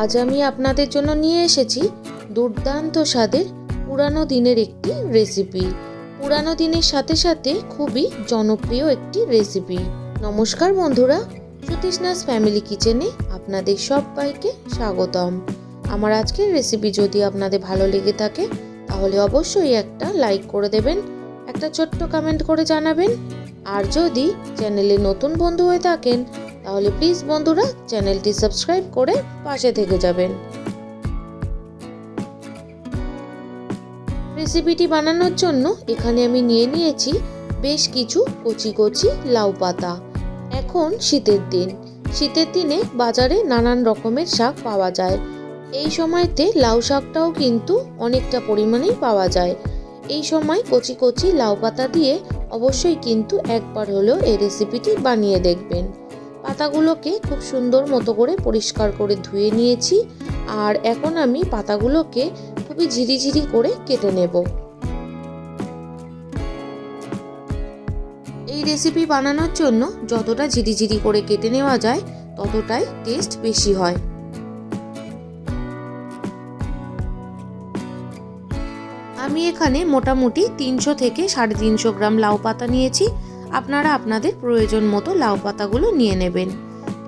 আজ আমি আপনাদের জন্য নিয়ে এসেছি দুর্দান্ত স্বাদের পুরানো দিনের একটি রেসিপি। পুরানো দিনের সাথে সাথে খুবই জনপ্রিয় একটি রেসিপি। নমস্কার বন্ধুরা, সুতৃষ্ণাস ফ্যামিলি কিচেনে আপনাদের সবাইকে স্বাগতম। আমার আজকের রেসিপি যদি আপনাদের ভালো লেগে থাকে, তাহলে অবশ্যই একটা লাইক করে দেবেন, একটা ছোট্ট কমেন্ট করে জানাবেন। আর যদি চ্যানেলে নতুন বন্ধু হয়ে থাকেন তাহলে প্লিজ বন্ধুরা চ্যানেলটি সাবস্ক্রাইব করে পাশে থেকে যাবেন। রেসিপিটি বানানোর জন্য এখানে আমি নিয়ে নিয়েছি বেশ কিছু কচি কচি লাউ পাতা। এখন শীতের দিন। শীতের দিনে বাজারে নানান রকমের শাক পাওয়া যায়। এই সময়তে লাউ শাকটাও কিন্তু অনেকটা পরিমাণেই পাওয়া যায়। এই সময় কচি কচি লাউ পাতা দিয়ে অবশ্যই কিন্তু একবার হলেও এই রেসিপিটি বানিয়ে দেখবেন। পাতাগুলোকে খুব সুন্দর মতো করে পরিষ্কার করে ধুয়ে নিয়েছি। আর এখন আমি পাতাগুলোকে খুবই ঝিরিঝিরি করে কেটে নেব। এই রেসিপি বানানোর জন্য যতটা ঝিরিঝিরি করে কেটে নেওয়া যায়, ততটাই টেস্ট বেশি হয়। আমি এখানে মোটামুটি তিনশো থেকে সাড়ে তিনশো গ্রাম লাউ পাতা নিয়েছি। আপনারা আপনাদের প্রয়োজন মতো লাউ পাতাগুলো নিয়ে নেবেন।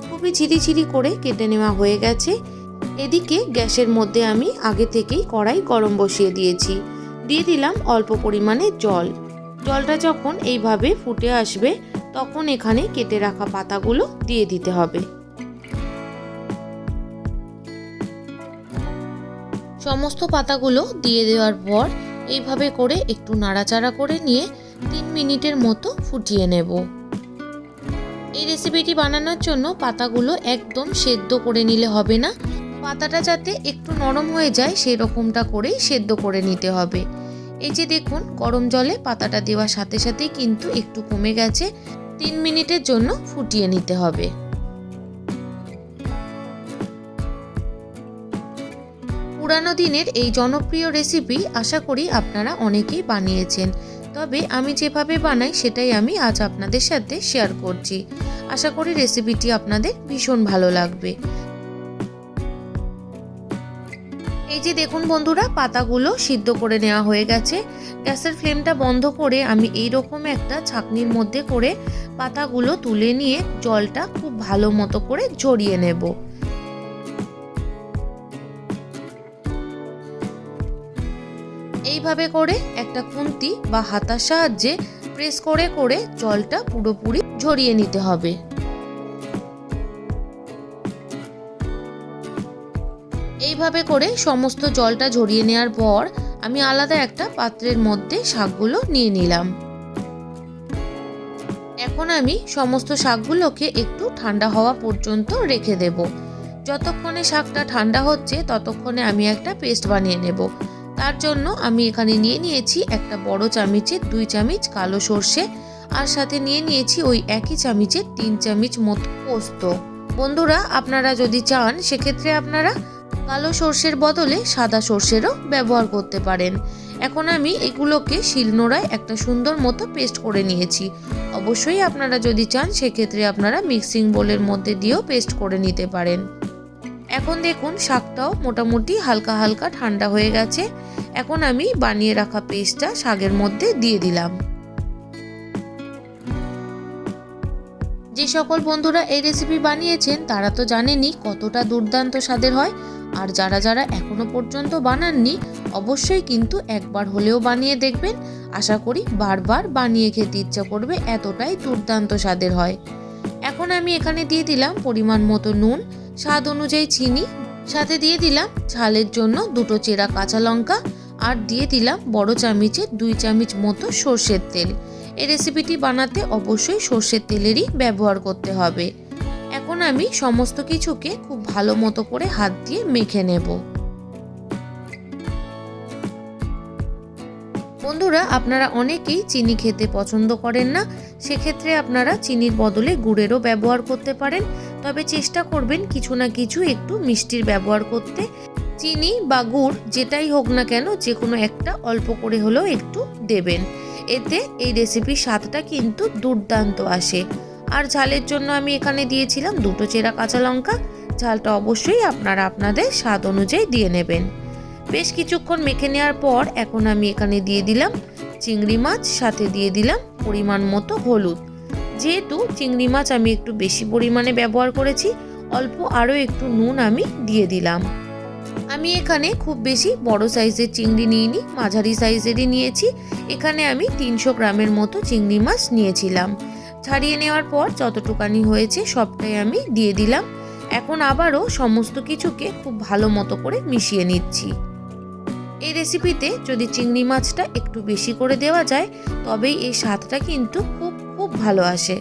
খুবই ঝিরিঝিরি করে কেটে নেওয়া হয়ে গেছে। এদিকে গ্যাসের মধ্যে আমি আগে থেকেই কড়াই গরম বসিয়ে দিয়েছি। দিয়ে দিলাম অল্প পরিমাণে জল। জলটা যখন এইভাবে ফুটে আসবে, তখন এখানে কেটে রাখা পাতাগুলো দিয়ে দিতে হবে। সমস্ত পাতাগুলো দিয়ে দেওয়ার পর এইভাবে করে একটু নাড়াচাড়া করে নিয়ে তিন মিনিটের মতো ফুটিয়ে নেব। এই রেসিপিটি বানানোর জন্য পাতাগুলো একদম সেদ্ধ করে নিলে হবে না। পাতাটা যাতে একটু নরম হয়ে যায় সেই রকমটা করেই সেদ্ধ করে নিতে হবে। এই যে দেখুন, গরম জলে পাতাটা দেওয়ার সাথে সাথেই কিন্তু একটু কমে গেছে। তিন মিনিটের জন্য ফুটিয়ে নিতে হবে। পুরানো দিনের এই জনপ্রিয় রেসিপি আশা করি আপনারা অনেকেই বানিয়েছেন। তবে আমি যেভাবে বানাই সেটাই আমি আজ আপনাদের সাথে শেয়ার করছি। আশা করি রেসিপিটি আপনাদের ভীষণ ভালো লাগবে। এই যে দেখুন বন্ধুরা, পাতাগুলো সিদ্ধ করে নেওয়া হয়ে গেছে। গ্যাসের ফ্লেমটা বন্ধ করে আমি এই রকম একটা ছাকনির মধ্যে করে পাতাগুলো তুলে নিয়ে জলটা খুব ভালো মতো করে ঝরিয়ে নেব। এইভাবে করে একটা খুন্তি বা হাতার সাহায্যে প্রেস করে করে জলটা পুরোপুরি ঝরিয়ে নিতে হবে। এইভাবে করে সমস্ত জলটা ঝরিয়ে নেওয়ার পর আমি আলাদা একটা পাত্রের মধ্যে শাকগুলো নিয়ে নিলাম। এখন আমি সমস্ত শাকগুলোকে একটু ঠান্ডা হওয়া পর্যন্ত রেখে দেব। যতক্ষণে শাকটা ঠান্ডা হচ্ছে, ততক্ষণে আমি একটা পেস্ট বানিয়ে নেব। তার জন্য আমি এখানে নিয়ে নিয়েছি একটা বড় চামিচের দুই চামিচ কালো সর্ষে আর সাথে নিয়ে নিয়েছি ওই একই চামিচের তিন চামিচ মতো পোস্ত। বন্ধুরা, আপনারা যদি চান, সেক্ষেত্রে আপনারা কালো সর্ষের বদলে সাদা সর্ষেরও ব্যবহার করতে পারেন। এখন আমি এগুলোকে শিলনোড়ায় একটা সুন্দর মতো পেস্ট করে নিয়েছি। অবশ্যই আপনারা যদি চান, সেক্ষেত্রে আপনারা মিক্সিং বোলের মধ্যে দিয়েও পেস্ট করে নিতে পারেন। এখন দেখুন, শাকটাও মোটামুটি হালকা হালকা ঠান্ডা হয়ে গেছে। এখন আমি বানিয়ে রাখা পেস্টটা শাকের মধ্যে দিয়ে দিলাম। যে সকল বন্ধুরা এই রেসিপি বানিয়েছেন, তারা তো জানেনই কতটা দুর্দান্ত স্বাদের হয়। আর যারা যারা এখনও পর্যন্ত বানাননি, অবশ্যই কিন্তু একবার হলেও বানিয়ে দেখবেন। আশা করি বারবার বানিয়ে খেতে ইচ্ছা করবে, এতটাই দুর্দান্ত স্বাদের হয়। এখন আমি এখানে দিয়ে দিলাম পরিমাণ মতো নুন, স্বাদ অনুযায়ী চিনি। সাথে দিয়ে দিলাম ঝালের জন্য দুটো চেরা কাঁচা লঙ্কা আর দিয়ে দিলাম বড় চামিচের দুই চামচ মতো সর্ষের তেল। এই রেসিপিটি বানাতে অবশ্যই সর্ষের তেলেরই ব্যবহার করতে হবে। এখন আমি সমস্ত কিছুকে খুব ভালো মতো করে হাত দিয়ে মেখে নেব। বন্ধুরা, আপনারা অনেকেই চিনি খেতে পছন্দ করেন না। সেক্ষেত্রে আপনারা চিনির বদলে গুড়েরও ব্যবহার করতে পারেন। তবে চেষ্টা করবেন কিছু না কিছু একটু মিষ্টির ব্যবহার করতে। চিনি বা গুড় যেটাই হোক না কেন যে কোনো একটা অল্প করে হলেও একটু দেবেন। এতে এই রেসিপির স্বাদটা কিন্তু দুর্দান্ত আসে। আর ঝালের জন্য আমি এখানে দিয়েছিলাম দুটো চেরা কাঁচা লঙ্কা। ঝালটা অবশ্যই আপনারা আপনাদের স্বাদ অনুযায়ী দিয়ে নেবেন। বেশ কিছুক্ষণ মেখে নেওয়ার পর এখন আমি এখানে দিয়ে দিলাম চিংড়ি মাছ, সাথে দিয়ে দিলাম পরিমাণ মতো হলুদ। যেহেতু চিংড়ি মাছ আমি একটু বেশি পরিমাণে ব্যবহার করেছি, অল্প আরও একটু নুন আমি দিয়ে দিলাম। আমি এখানে খুব বেশি বড় সাইজের চিংড়ি নিইনি, মাঝারি সাইজেরই নিয়েছি। এখানে আমি তিনশো গ্রামের মতো চিংড়ি মাছ নিয়েছিলাম। ছাড়িয়ে নেওয়ার পর যতটুকানি হয়েছে সবটাই আমি দিয়ে দিলাম। এখন আবারও সমস্ত কিছুকে খুব ভালো মতো করে মিশিয়ে নিচ্ছি। এই রেসিপিতে যদি চিংড়ি মাছটা একটু বেশি করে দেওয়া যায়, তবেই এই স্বাদটা কিন্তু খুব খুব ভালো আসে।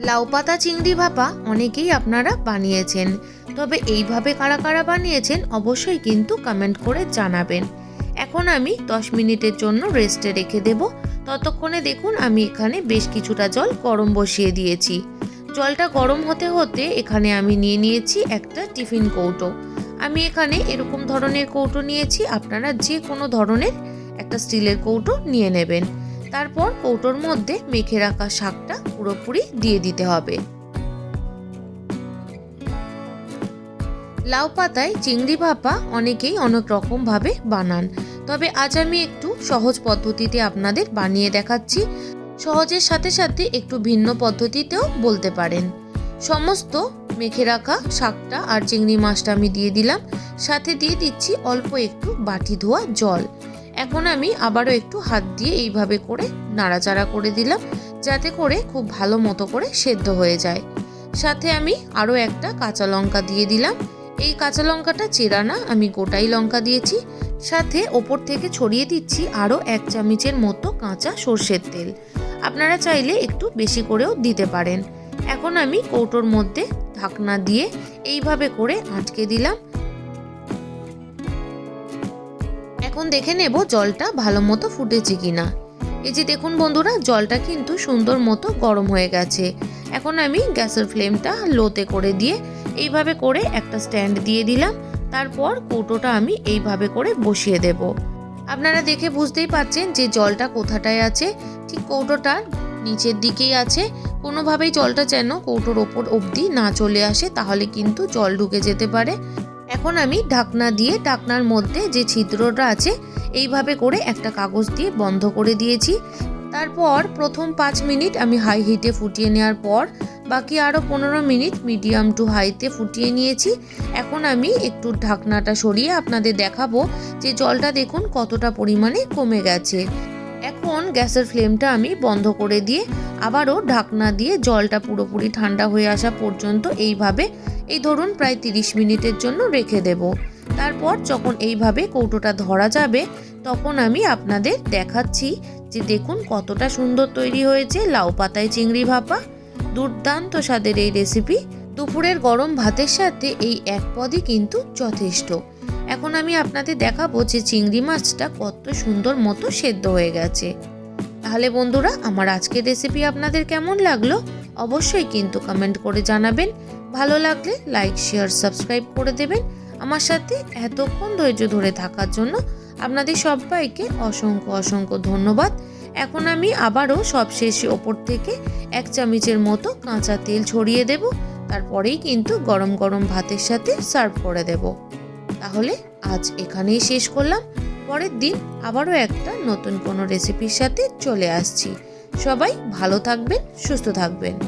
লাউ পাতা চিংড়ি ভাপা অনেকেই আপনারা বানিয়েছেন। তবে এইভাবে কারা কারা বানিয়েছেন অবশ্যই কিন্তু কমেন্ট করে জানাবেন। এখন আমি 10 মিনিটের জন্য রেস্টে রেখে দেব। ততক্ষণে দেখুন আমি এখানে বেশ কিছুটা জল গরম বসিয়ে দিয়েছি। জলটা গরম হতে হতে এখানে আমি নিয়ে নিয়েছি একটা টিফিন কৌটো। আমি এখানে এরকম ধরনের কৌটো নিয়েছি, আপনারা যে কোনো ধরনের একটা স্টিলের কৌটো নিয়ে নেবেন। তারপর কৌটোর মধ্যে মেখে রাখা শাকটা পুরোপুরি দিয়ে দিতে হবে। লাউ পাতায় চিংড়ি ভাপা অনেকেই অনেক রকমভাবে বানান। তবে আজ আমি একটু সহজ পদ্ধতিতে আপনাদের বানিয়ে দেখাচ্ছি। সহজের সাথে সাথে একটু ভিন্ন পদ্ধতিতেও বলতে পারেন। সমস্ত মেখে রাখা শাকটা আর চিংড়ি মাছটা আমি দিয়ে দিলাম। সাথে দিয়ে দিচ্ছি অল্প একটু বাটি ধোয়া জল। এখন আমি আবারও একটু হাত দিয়ে এইভাবে করে নাড়াচাড়া করে দিলাম, যাতে করে খুব ভালো মতো করে সেদ্ধ হয়ে যায়। সাথে আমি আরও একটা কাঁচা লঙ্কা দিয়ে দিলাম। এই কাঁচা লঙ্কাটা চেরা না, আমি গোটাই লঙ্কা দিয়েছি। সাথে ওপর থেকে ছড়িয়ে দিচ্ছি আরও এক চামচের মতো কাঁচা সর্ষের তেল। আপনারা চাইলে একটু বেশি করেও দিতে পারেন। এখন আমি কৌটোর মধ্যে ঢাকনা দিয়ে এইভাবে করে আটকে দিলাম। এখন দেখে নেব জলটা ভালো মতো ফুটেছে কিনা। এই যে দেখুন বন্ধুরা, জলটা কিন্তু সুন্দর মতো গরম হয়ে গেছে। এখন আমি গ্যাসের ফ্লেমটা লোতে করে দিয়ে এইভাবে করে একটা স্ট্যান্ড দিয়ে দিলাম। তারপর কৌটোটা আমি এইভাবে করে বসিয়ে দেব। আপনারা দেখে বুঝতেই পাচ্ছেন যে জলটা কোথাটায় আছে। ঠিক কৌটোটার নিচের দিকেই আছে। কোনোভাবেই জলটা যেন কৌটোর ওপর অবধি না চলে আসে, তাহলে কিন্তু জল ঢুকে যেতে পারে। এখন আমি ঢাকনা দিয়ে ঢাকনার মধ্যে যে ছিদ্রটা আছে, এইভাবে করে একটা কাগজ দিয়ে বন্ধ করে দিয়েছি। তারপর প্রথম পাঁচ মিনিট আমি হাই হিটে ফুটিয়ে নেওয়ার পর, বাকি আরও পনেরো মিনিট মিডিয়াম টু হাইতে ফুটিয়ে নিয়েছি। এখন আমি একটু ঢাকনাটা সরিয়ে আপনাদের দেখাবো যে জলটা দেখুন কতটা পরিমাণে কমে গেছে। এখন গ্যাসের ফ্লেমটা আমি বন্ধ করে দিয়ে আবারও ঢাকনা দিয়ে জলটা পুরোপুরি ঠান্ডা হয়ে আসা পর্যন্ত এইভাবে, এই ধরুন প্রায় তিরিশ মিনিটের জন্য রেখে দেব। তারপর যখন এইভাবে কৌটোটা ধরা যাবে, তখন আমি আপনাদের দেখাচ্ছি যে দেখুন কতটা সুন্দর তৈরি হয়েছে লাউ পাতায় চিংড়ি ভাপা। দুর্দান্ত স্বাদের এই রেসিপি দুপুরের গরম ভাতের সাথে এই এক পদই কিন্তু যথেষ্ট। এখন আমি আপনাদের দেখাবো যে চিংড়ি মাছটা কত সুন্দর মতো সেদ্ধ হয়ে গেছে। তাহলে বন্ধুরা, আমার আজকের রেসিপি আপনাদের কেমন লাগল? অবশ্যই কিন্তু কমেন্ট করে জানাবেন। ভালো লাগলে লাইক শেয়ার সাবস্ক্রাইব করে দেবেন। আমার সাথে এতক্ষণ ধৈর্য ধরে থাকার জন্য আপনাদের সবাইকে অসংখ্য অসংখ্য ধন্যবাদ। এখন আমি আবারও সবশেষে ওপর থেকে এক চামচের মতো কাঁচা তেল ছড়িয়ে দেব। তারপরেই কিন্তু গরম গরম ভাতের সাথে সার্ভ করে দেব। তাহলে আজ এখানেই শেষ করলাম। পরের দিন আবারও একটা নতুন কোনো রেসিপির সাথে চলে আসছি। সবাই ভালো থাকবেন, সুস্থ থাকবেন।